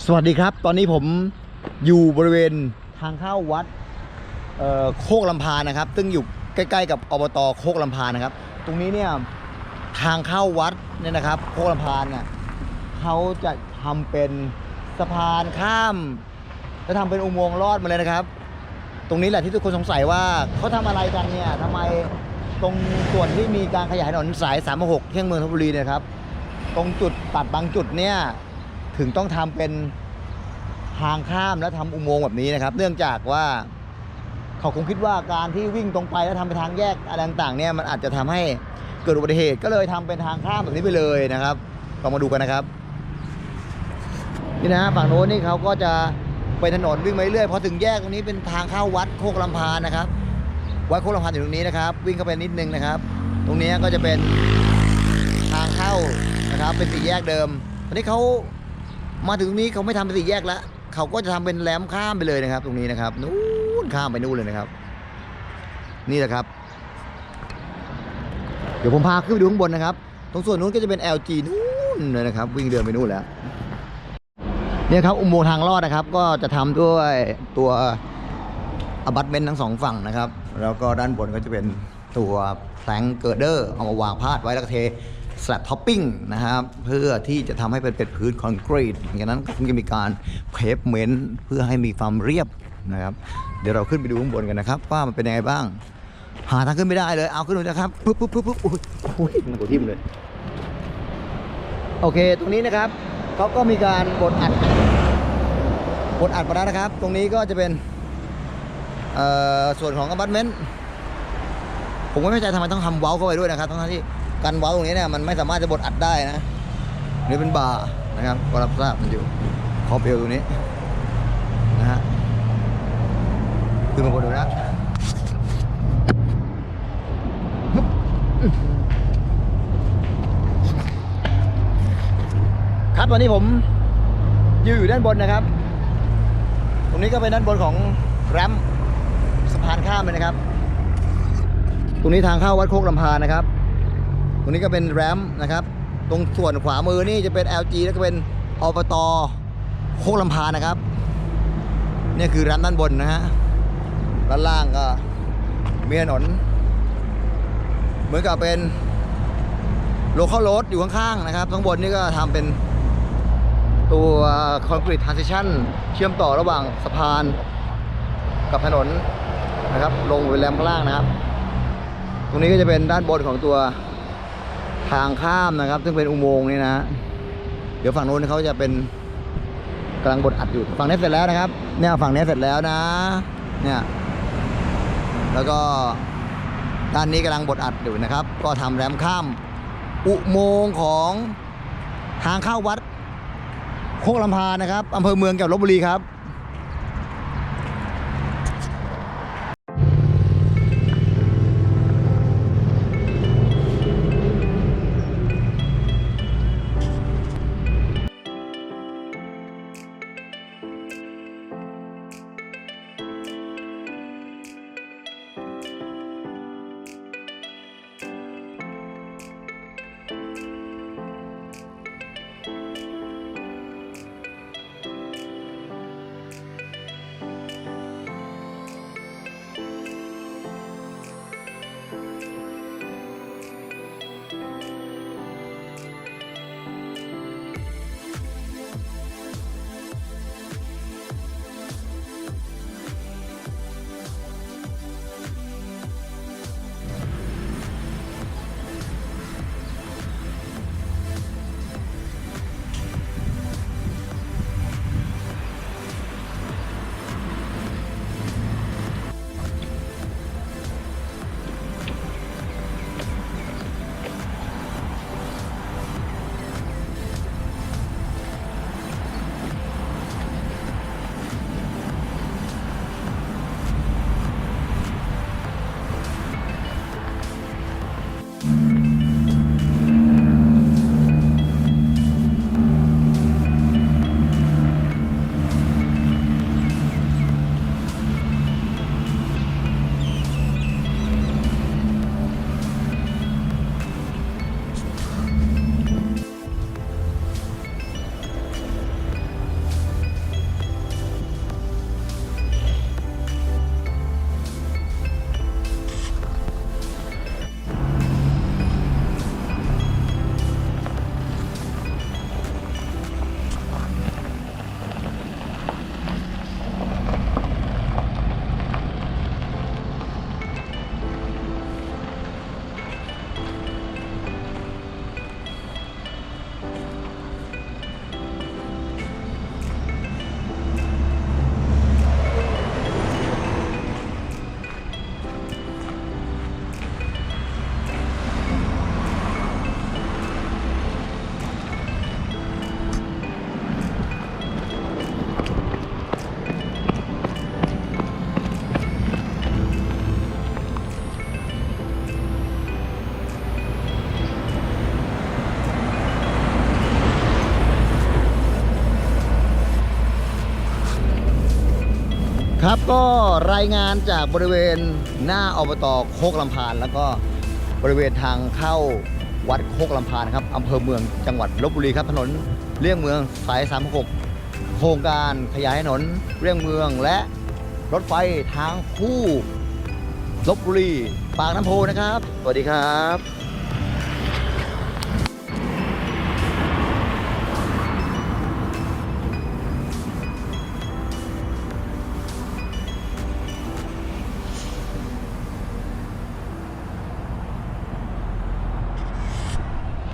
สวัสดีครับ ตอนนี้ผมอยู่บริเวณทางเข้าวัดโคกลำพานนะครับ ซึ่งอยู่ใกล้ๆ กับอบตโคกลำพานนะครับ ตรงนี้เนี่ยทางเข้าวัดเนี่ยนะครับ โคกลำพานเนี่ยเขาจะทำเป็นสะพานข้ามแล้วทำเป็นอุโมงค์ลอดมาเลยนะครับ ตรงนี้แหละที่ทุกคนสงสัยว่าเขาทำอะไรกันเนี่ยทำไมตรงส่วนที่มีการขยายถนนสาย3ามหกเที่ยงเมืองธนบุรีเนี่ยครับ ตรงจุดตัดบางจุดเนี่ย ถึงต้องทำเป็นทางข้ามและทำอุโมงค์แบบนี้นะครับ เนื่องจากว่าเขาคงคิดว่าการที่วิ่งตรงไปแล้วทำเป็นทางแยกอะไรต่างๆเนี่ยมันอาจจะทำให้เกิดอุบัติเหตุก็เลยทำเป็นทางข้ามแบบนี้ไปเลยนะครับลองมาดูกันนะครับนี่นะฝั่งโน้นนี่เขาก็จะเป็นถนนวิ่งไปเรื่อยพอถึงแยกตรงนี้เป็นทางเข้าวัดโคกลำพานนะครับ วัดโคกลำพานอยู่ตรงนี้นะครับ วิ่งเข้าไปนิดนึงนะครับ ตรงนี้ก็จะเป็นทางเข้านะครับ เป็นสี่แยกเดิมตอนนี้เขา มาถึงตรงนี้เขาไม่ทำเป็นสี่แยกแล้วเขาก็จะทำเป็นแหลมข้ามไปเลยนะครับ ตรงนี้นะครับนู้นข้ามไปนู่นเลยนะครับ นี่แหละครับ เดี๋ยวผมพาขึ้นไปดูข้างบนนะครับ ตรงส่วนนู้นก็จะเป็น LG นู่นเลยนะครับ วิ่งเดินไปนู่นแล้วเนี่ยครับอุโมงค์ทางลอดนะครับ ก็จะทำด้วยตัวอบัตเมนทั้งสองฝั่งนะครับ แล้วก็ด้านบนก็จะเป็นตัวแทงเกิดเดอร์เอามาวางพาดไว้แล้วก็เท สลับท็อปปิ้งนะครับเพื่อที่จะทำให้เป็นเป็นพื้นคอนกรีตอย่างนั้นก็คงจะมีการเพฟเมนต์เพื่อให้มีความเรียบนะครับเดี๋ยวเราขึ้นไปดูข้างบนกันนะครับ ว่ามันเป็นยังไงบ้าง หาทางขึ้นไม่ได้เลยเอาขึ้นเลยนะครับปุ๊บปุ๊บปุ๊บปุ๊บอุ้ยอุ้ยมันกดทิ่มเลย โอเคตรงนี้นะครับเขาก็มีการบดอัดบดอัดมาแล้วนะครับ ตรงนี้ก็จะเป็นส่วนของอพาร์ตเมนต์ผมก็ไม่เข้าใจทำไมต้องทำเว้าเข้าไปด้วยนะครับทั้งที่ การเว้าตรงนี้เนี่ยมันไม่สามารถจะบดอัดได้นะนี่เป็นบาร์นะครับก็รับทราบมันอยู่ขอบเอวตรงนี้นะฮะคือมาบนดูนะครับตอนนี้ผมยืนอยู่ด้านบนนะครับ ตรงนี้ก็เป็นด้านบนของแรมสะพานข้ามเลยนะครับ ตรงนี้ทางเข้าวัดโคกลำพานนะครับ ตรงนี้ก็เป็นแรมนะครับ ตรงส่วนขวามือนี่จะเป็น LG แล้วก็เป็นอบตโคกลำพานนะครับเนี่ยคือแรมด้านบนนะฮะด้านล่างก็มีถนนเหมือนกับเป็นโลเคอลโรดอยู่ข้างๆนะครับข้างบนนี่ก็ทำเป็นตัวคอนกรีตทรานซิชันเชื่อมต่อระหว่างสะพานกับถนนนะครับ ลงไปแรมข้างล่างนะครับ ตรงนี้ก็จะเป็นด้านบนของตัว ทางข้ามนะครับ ซึ่งเป็นอุโมงค์นี่นะ เดี๋ยวฝั่งโน้นเขาจะเป็นกำลังบดอัดอยู่ฝั่งนี้เสร็จแล้วนะครับ เนี่ยฝั่งนี้เสร็จแล้วนะ เนี่ย แล้วก็ด้านนี้กำลังบดอัดอยู่นะครับ ก็ทำแรมข้าม อุโมงค์ของทางเข้าวัดโคกลำพานนะครับอำเภอเมืองจังหวัดลบบุรีครับ ครับก็รายงานจากบริเวณหน้าอบตโคกลำพาน แล้วก็บริเวณทางเข้าวัดโคกลำพานครับอำเภอเมืองจังหวัดลบบุรีครับถนนเลี่ยงเมืองสาย 36 โครงการขยายถนนเลี่ยงเมืองและรถไฟทางคู่ลบบุรีปากน้ำโพนะครับ สวัสดีครับ